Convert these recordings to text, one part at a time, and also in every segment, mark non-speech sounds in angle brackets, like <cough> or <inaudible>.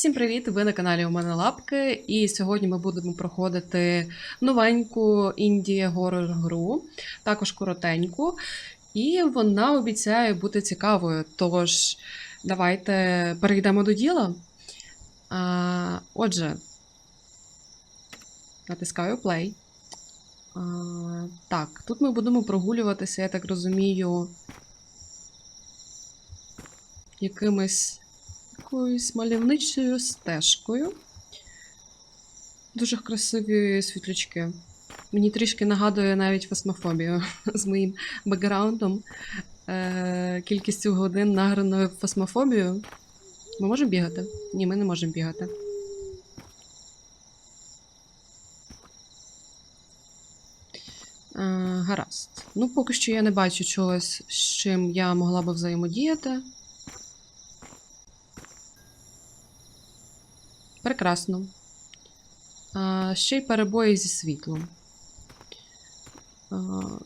Всім привіт! Ви на каналі У мене лапки, і сьогодні ми будемо проходити новеньку інді горор гру, також коротеньку, і вона обіцяє бути цікавою. Тож давайте перейдемо до діла. А, отже, натискаю play. А, так, тут ми будемо прогулюватися, я так розумію, якимись якоюсь мальовничою стежкою. Дуже красиві світлячки. Мені трішки нагадує навіть фасмофобію <laughs> з моїм бекграундом, е- кількістю годин награною в фасмофобію. Ми можемо бігати? Ні, ми не можемо бігати. Е, гаразд. Ну, поки що я не бачу чогось, з чим я могла би взаємодіяти. Прекрасно. А, ще й перебої зі світлом.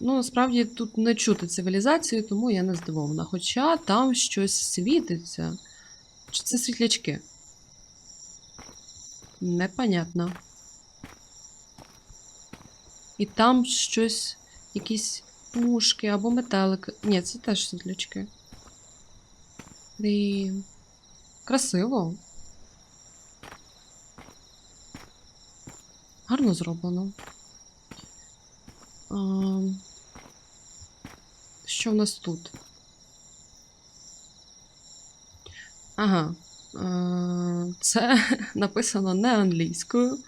Ну, насправді тут не чути цивілізацію, тому я не здивована. Хоча там щось світиться. Чи це світлячки? Непонятно. І там щось, якісь мушки або метелики. Ні, це теж світлячки. Красиво. Гарно зроблено. А, що в нас тут? Ага. Це <laughs> написано не англійською.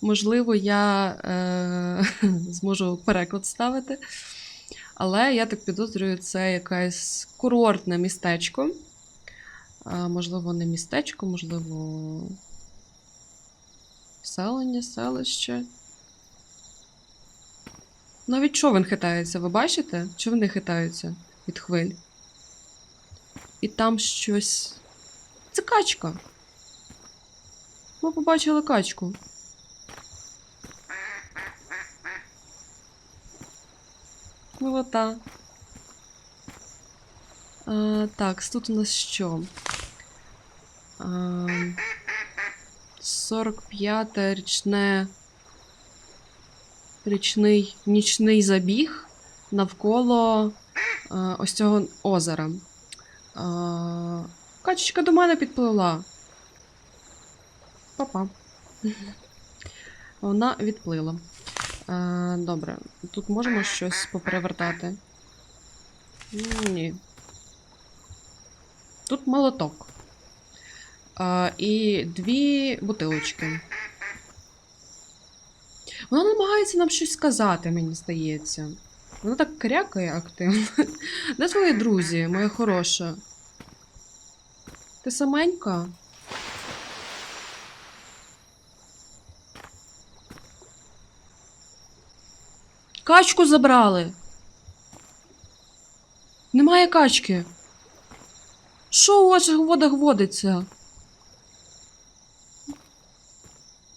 Можливо, я е, <laughs> зможу переклад ставити. Але я так підозрюю, це якесь курортне містечко. Можливо, не містечко, можливо, Селення, селище. Навіть човен хитається, ви бачите? Човни хитаються від хвиль. І там щось. Це качка. Ми побачили качку. Милота. А, так, тут у нас що? А, 45 річне річний нічний забіг навколо е, ось цього озера. Е, качечка до мене підплила. Папа. <laughs> Вона відплила. Е, добре, тут можемо щось поперевертати? Ні. Тут молоток. І дві бутилочки. Вона намагається нам щось сказати, мені здається. Вона так крякає активно. <laughs> Де твої друзі, моя хороша? Ти саменька? Качку забрали. Немає качки. Що у ваших водах водиться?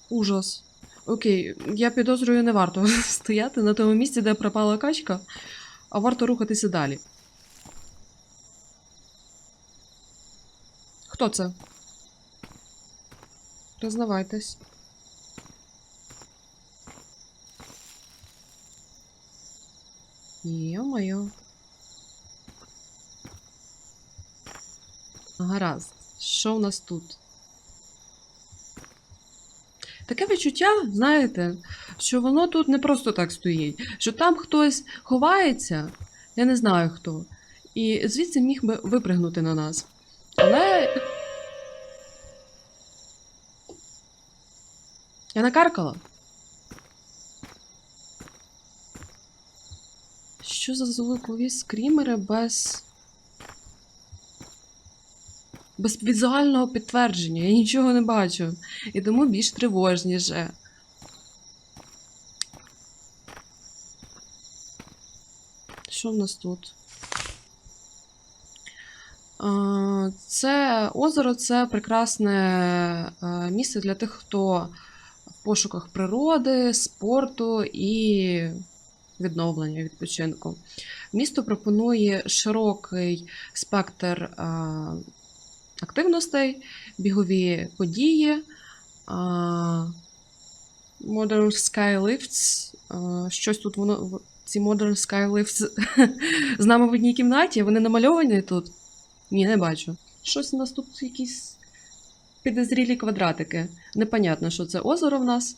Ужас. Окей, я підозрюю, не варто <laughs> стояти на тому місці, де пропала качка, а варто рухатися далі. Хто це? Признавайтесь. Йо-моє. Гаразд. Що в нас тут? Таке відчуття, знаєте, що воно тут не просто так стоїть, що там хтось ховається, я не знаю хто, і звідси міг би випригнути на нас. Але. Я накаркала. Що за звукові скрімери без. Без візуального підтвердження, я нічого не бачу. І тому більш тривожніше. Що в нас тут? Це озеро це прекрасне е, місце для тих, хто в пошуках природи, спорту і відновлення відпочинку. Місто пропонує широкий спектр е, активностей бігові події. Modern Skylifts. А, щось тут воно. Ці Modern Skylifts <laughs> з нами в одній кімнаті. Вони намальовані тут. Ні, не бачу. Щось у нас тут якісь підозрілі квадратики. Непонятно, що це озеро в нас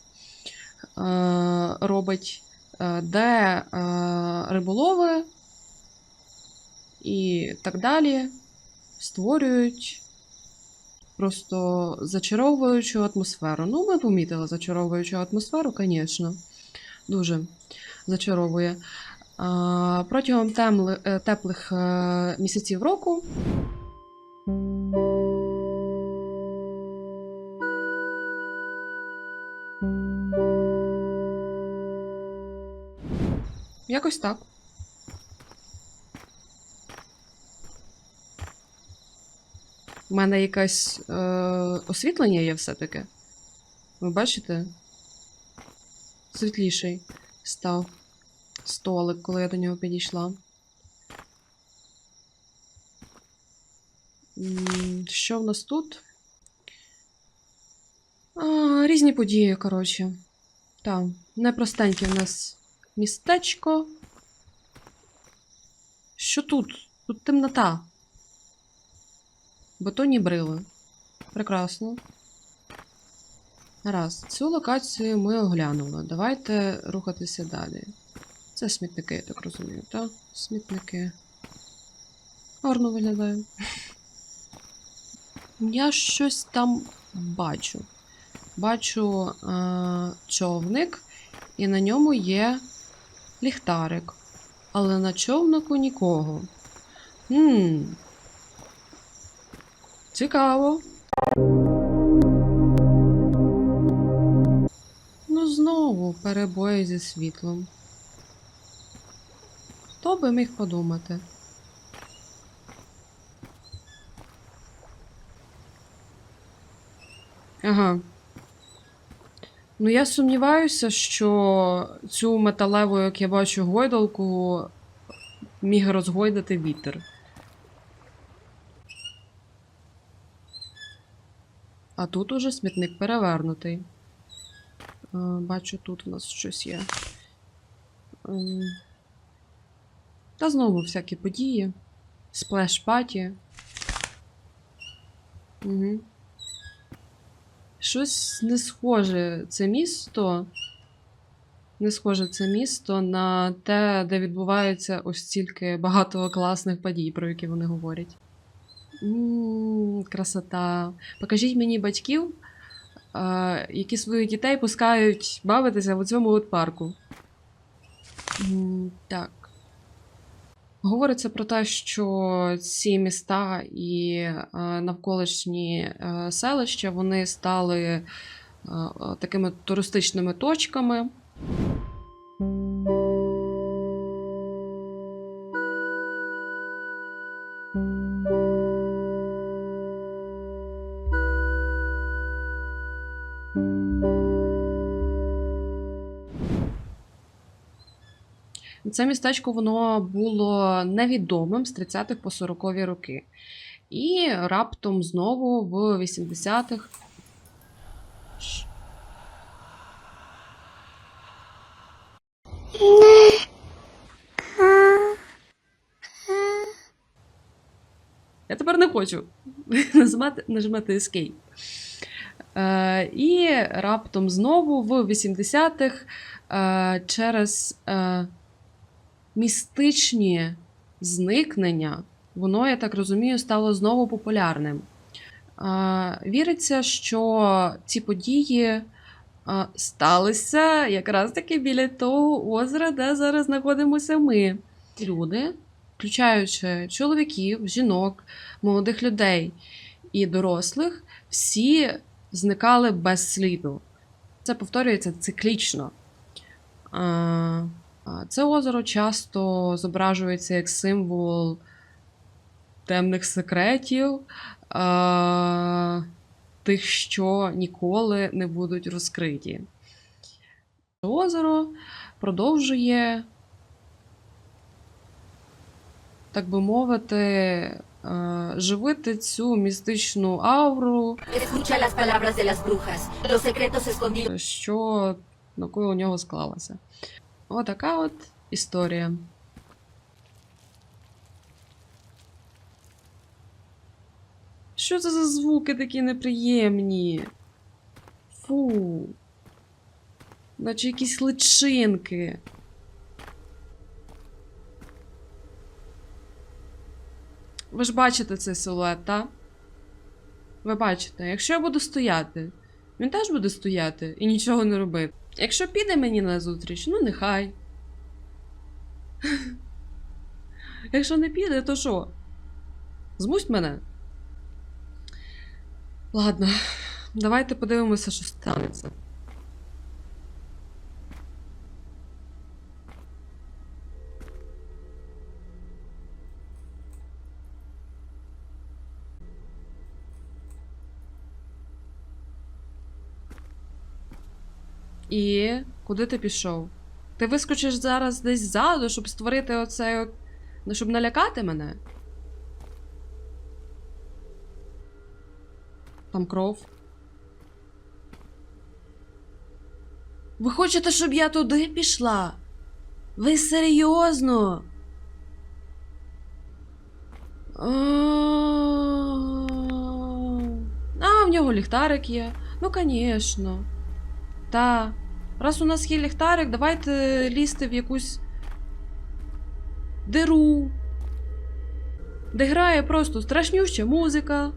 робить, де риболови і так далі створюють просто зачаровуючу атмосферу. Ну, ми помітили зачаровуючу атмосферу, звісно. Дуже зачаровує. Протягом темли- е, теплих е, місяців року якось так. У мене якесь е, освітлення є все-таки. Ви бачите? Світліший став столик, коли я до нього підійшла. Що в нас тут? А, різні події, коротше. Так, непростеньке в нас містечко. Що тут? Тут темнота. Бетонні брили. Прекрасно. Раз. Цю локацію ми оглянули. Давайте рухатися далі. Це смітники, я так розумію, так? Смітники. Гарно виглядає. <laughs> Я щось там бачу. Бачу е- човник, і на ньому є ліхтарик. Але на човнику нікого. Хм. Цікаво. Ну, знову перебої зі світлом. Хто би міг подумати? Ага. Ну, я сумніваюся, що цю металеву, як я бачу, гойдалку міг розгойдати вітер. А тут уже смітник перевернутий. Е, Бачу, тут у нас щось є. Ем, Та знову всякі події. Сплеш-паті. Угу. Щось не схоже це місто. Не схоже це місто на те, де відбувається ось стільки багато класних подій, про які вони говорять. Красота. Покажіть мені батьків, які своїх дітей пускають бавитися в цьому от парку. Так. Говориться про те, що ці міста і навколишні е, селища вони стали е, такими туристичними точками. Це містечко воно було невідомим з 30-х по 40-ві роки. І раптом знову в 80-х. Я тепер не хочу нажимати, нажимати Escape. Е, і раптом знову в 80-х е, через е, містичні зникнення, воно, я так розумію, стало знову популярним. Віриться, що ці події сталися якраз таки біля того озера, де зараз знаходимося ми. Люди, включаючи чоловіків, жінок, молодих людей і дорослих, всі зникали без сліду. Це повторюється циклічно. Це озеро часто зображується як символ темних секретів, тих, що ніколи не будуть розкриті. Озеро продовжує, так би мовити, живити цю містичну escondidos. що навколо у нього склалася. Отака от історія. Що це за звуки такі неприємні? Фу. Наче якісь личинки. Ви ж бачите цей силует, та? Ви бачите, якщо я буду стояти, він теж буде стояти і нічого не робити. Якщо піде мені на зустріч, ну нехай. Якщо не піде, то що? Змусть мене? Ладно, давайте подивимося, що станеться. І куди ти пішов? Ти вискочиш зараз десь ззаду, щоб створити оцей от. Ну, щоб налякати мене? Там кров. Ви хочете, щоб я туди пішла? Ви серйозно? А, в нього ліхтарик є. Ну, звісно. Та. Раз у нас є ліхтарик, давайте лізти в якусь диру, де грає просто страшнюща музика.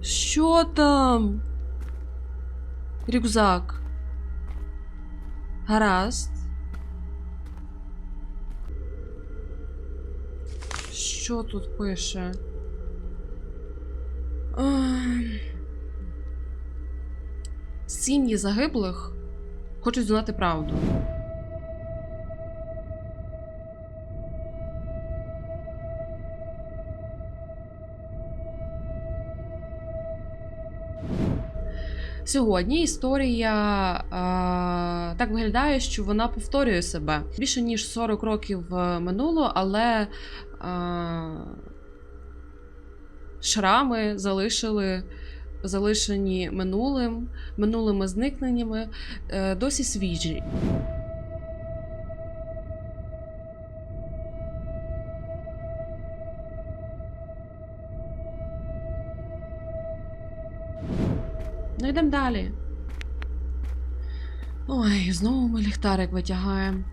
Що там? Рюкзак. Гаразд. Що тут пише? Ай. Сім'ї загиблих хочуть знати правду. Сьогодні історія а, так виглядає, що вона повторює себе більше ніж 40 років е, минуло, але а, шрами залишили залишені минулим, минулими зникненнями, е, досі свіжі. Ну, йдемо далі. Ой, знову ми ліхтарик витягаємо.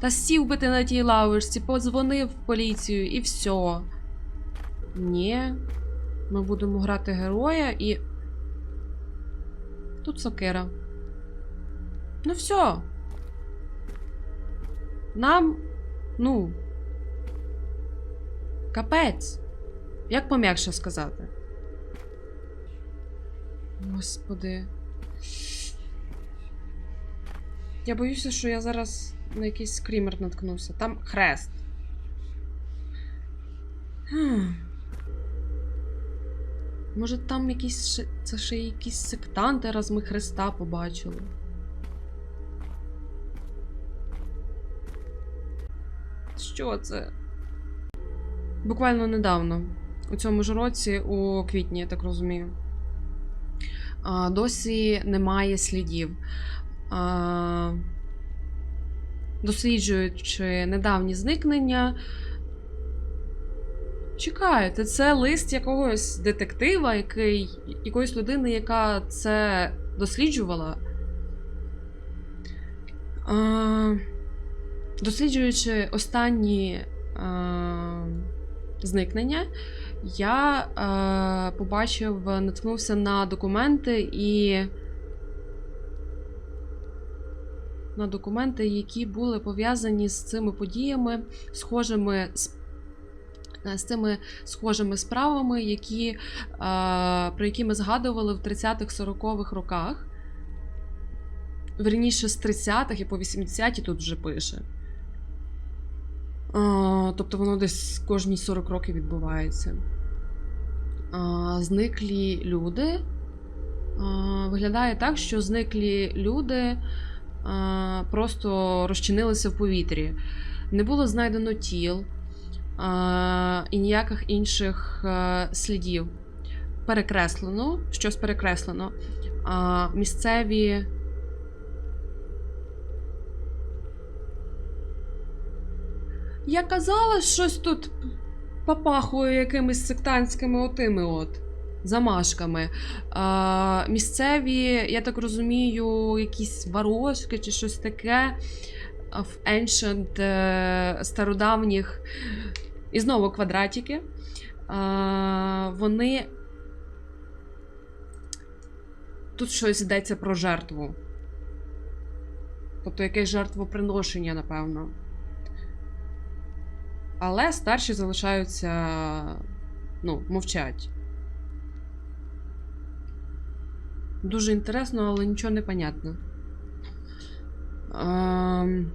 Та сів би ти на тій лавочці, подзвонив в поліцію і все. Ні. Ми будемо грати героя і. Тут сокира. Ну все. Нам. Ну. Капець. Як пом'якше сказати? Господи. Я боюся, що я зараз на якийсь скрімер наткнуся. Там хрест. Хм. Може, там якісь це ще якісь сектанти, раз ми Христа побачили. Що це? Буквально недавно. У цьому ж році, у квітні, я так розумію. Досі немає слідів. Досліджуючи недавні зникнення. Чекайте, це лист якогось детектива, який, якоїсь людини, яка це досліджувала. А, досліджуючи останні а, зникнення, я а, побачив, наткнувся на документи і. На документи, які були пов'язані з цими подіями, схожими з з цими схожими справами, які, а, про які ми згадували в 30-х 40-х роках. Верніше, з 30-х і по 80-ті тут вже пише. А, тобто воно десь кожні 40 років відбувається. Зниклі люди. Виглядає так, що зниклі люди просто розчинилися в повітрі. Не було знайдено тіл. І ніяких інших е, слідів. Перекреслено, щось перекреслено. Місцеві. Я казала, щось тут попахує якимись сектантськими отими от замашками. А, місцеві, я так розумію, якісь ворожки чи щось таке в ancient е, стародавніх. І знову квадратики. Вони. Тут щось йдеться про жертву. Тобто якесь жертвоприношення, напевно. Але старші залишаються. Ну, мовчать. Дуже інтересно, але нічого не понятно. Ем,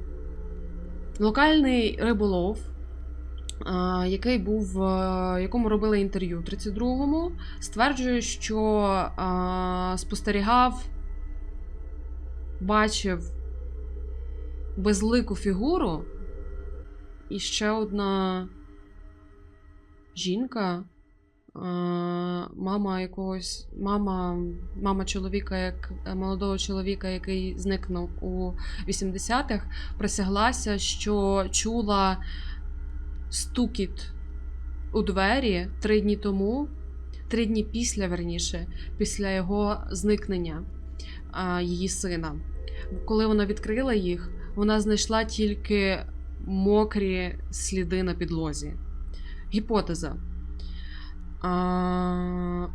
локальний риболов, який був, е, якому робили інтерв'ю 32-му, стверджує, що е, спостерігав, бачив безлику фігуру, і ще одна жінка. е, Мама якогось, мама, мама чоловіка, як е, молодого чоловіка, який зникнув у 80-х, присяглася, що чула стукіт у двері три дні тому, три дні після, верніше, після його зникнення її сина. Коли вона відкрила їх, вона знайшла тільки мокрі сліди на підлозі. Гіпотеза.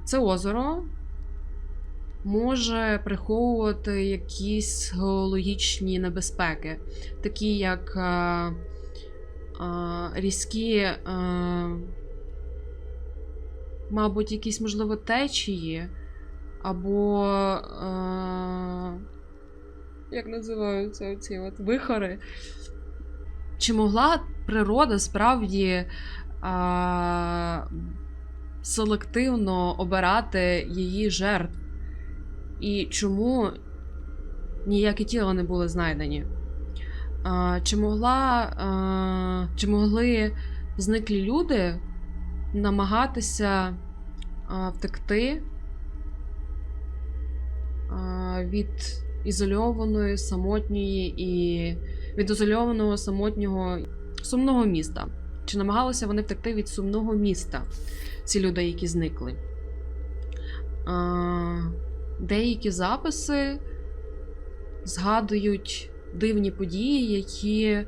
Це озеро може приховувати якісь геологічні небезпеки, такі як різкі, мабуть, якісь, можливо, течії, або. Як називаються ці от вихори? Чи могла природа справді а, селективно обирати її жертв? І чому ніякі тіла не були знайдені? Чи могла, чи могли зниклі люди намагатися втекти від ізольованої, самотньої і від ізольованого самотнього сумного міста? Чи намагалися вони втекти від сумного міста, ці люди, які зникли? Деякі записи згадують дивні події, які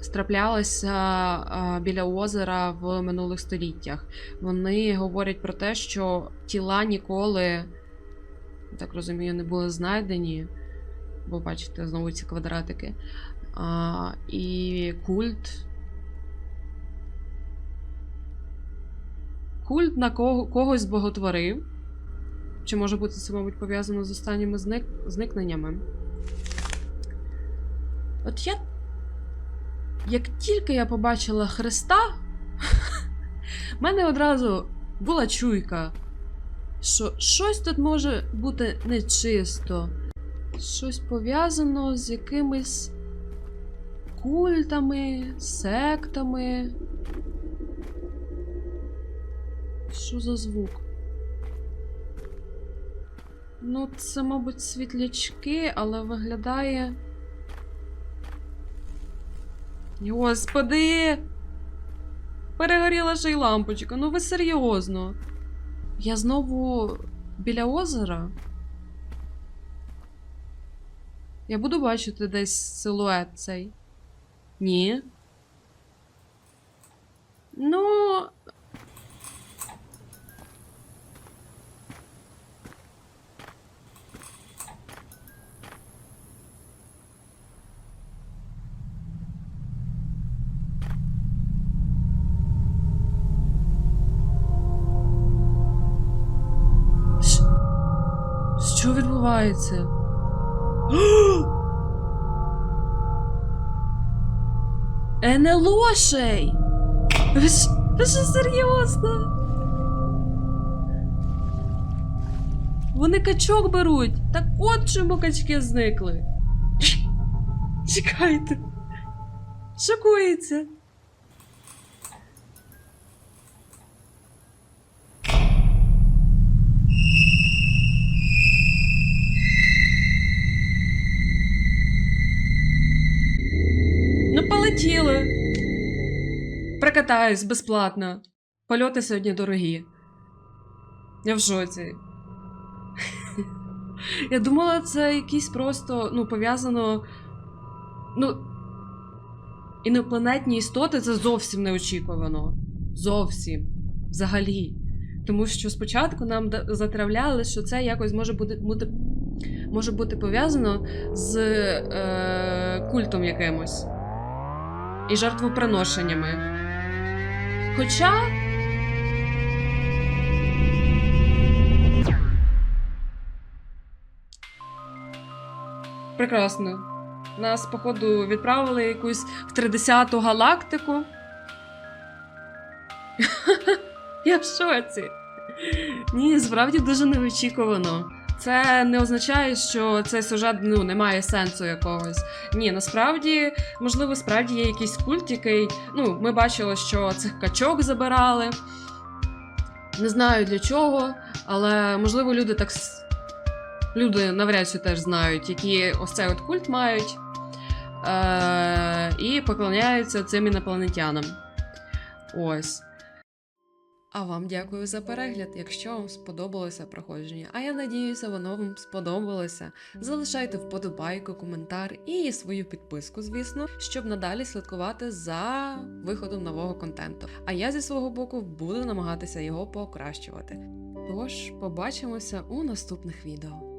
страплялися біля озера в минулих століттях. Вони говорять про те, що тіла ніколи, так розумію, не були знайдені. Бо бачите, знову ці квадратики. А, і культ. Культ на кого, когось боготворив. Чи може бути це, мабуть, пов'язано з останніми зник... зникненнями? От я. Як тільки я побачила Христа, <laughs> в мене одразу була чуйка, що щось тут може бути нечисто. Щось пов'язано з якимись культами, сектами. Що за звук? Ну, це, мабуть, світлячки, але виглядає. Господи! Перегоріла ще й лампочка. Ну ви серйозно? Я знову біля озера. Я буду бачити десь силует цей. Ні. Ну. Відбувається? <gasps> НЛОшей! Ви ж, серйозно? Вони качок беруть. Так от чому качки зникли. <laughs> Чекайте. Шокується. Прикатаюсь безплатно. Польоти сьогодні дорогі. Я в шоці. <laughs> Я думала, це якісь просто, ну, пов'язано. Ну. Інопланетні істоти це зовсім неочікувано. Зовсім. Взагалі. Тому що спочатку нам затравляли, що це якось може бути, бути, може бути пов'язано з е, культом якимось і жертвоприношеннями. Хоча. Прекрасно. Нас, походу, відправили якусь в 30-ту галактику. <laughs> Я в шоці. Ні, справді дуже неочікувано. Це не означає, що цей сюжет ну, не має сенсу якогось. Ні, насправді, можливо, справді є якийсь культ, який. Ну, ми бачили, що цих качок забирали. Не знаю для чого, але можливо люди так. Люди навряд чи теж знають, які ось цей от культ мають. Е- і поклоняються цим інопланетянам. Ось. А вам дякую за перегляд, якщо вам сподобалося проходження. А я надіюся, воно вам сподобалося. Залишайте вподобайку, коментар і свою підписку, звісно, щоб надалі слідкувати за виходом нового контенту. А я зі свого боку буду намагатися його покращувати. Тож, побачимося у наступних відео.